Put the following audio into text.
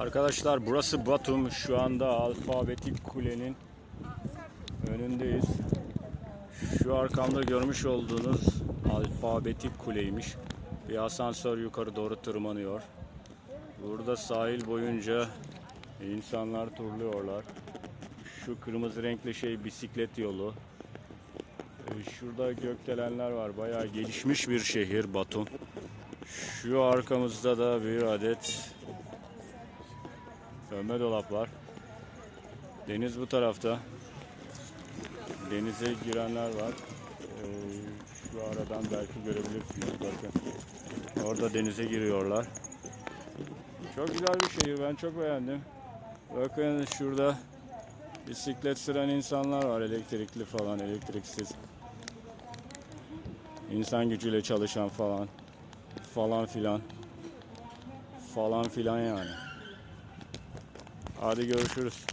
Arkadaşlar burası Batum. Şu anda Alfabetik Kule'nin önündeyiz. Şu arkamda görmüş olduğunuz Alfabetik Kule'ymiş. Bir asansör yukarı doğru tırmanıyor. Burada sahil boyunca insanlar turluyorlar. Şu kırmızı renkli şey bisiklet yolu. Ee, Şurada gökdelenler var. Bayağı gelişmiş bir şehir Batum. Şu arkamızda da bir adet Dönme dolap var. Deniz bu tarafta. Denize girenler var. Ee, şu aradan belki görebilirsiniz. Bakın. Orada denize giriyorlar. Çok güzel bir şehir. Ben çok beğendim. Bakın şurada bisiklet süren insanlar var. Elektrikli falan, elektriksiz. İnsan gücüyle çalışan falan. Falan filan. Falan filan yani. Hadi görüşürüz.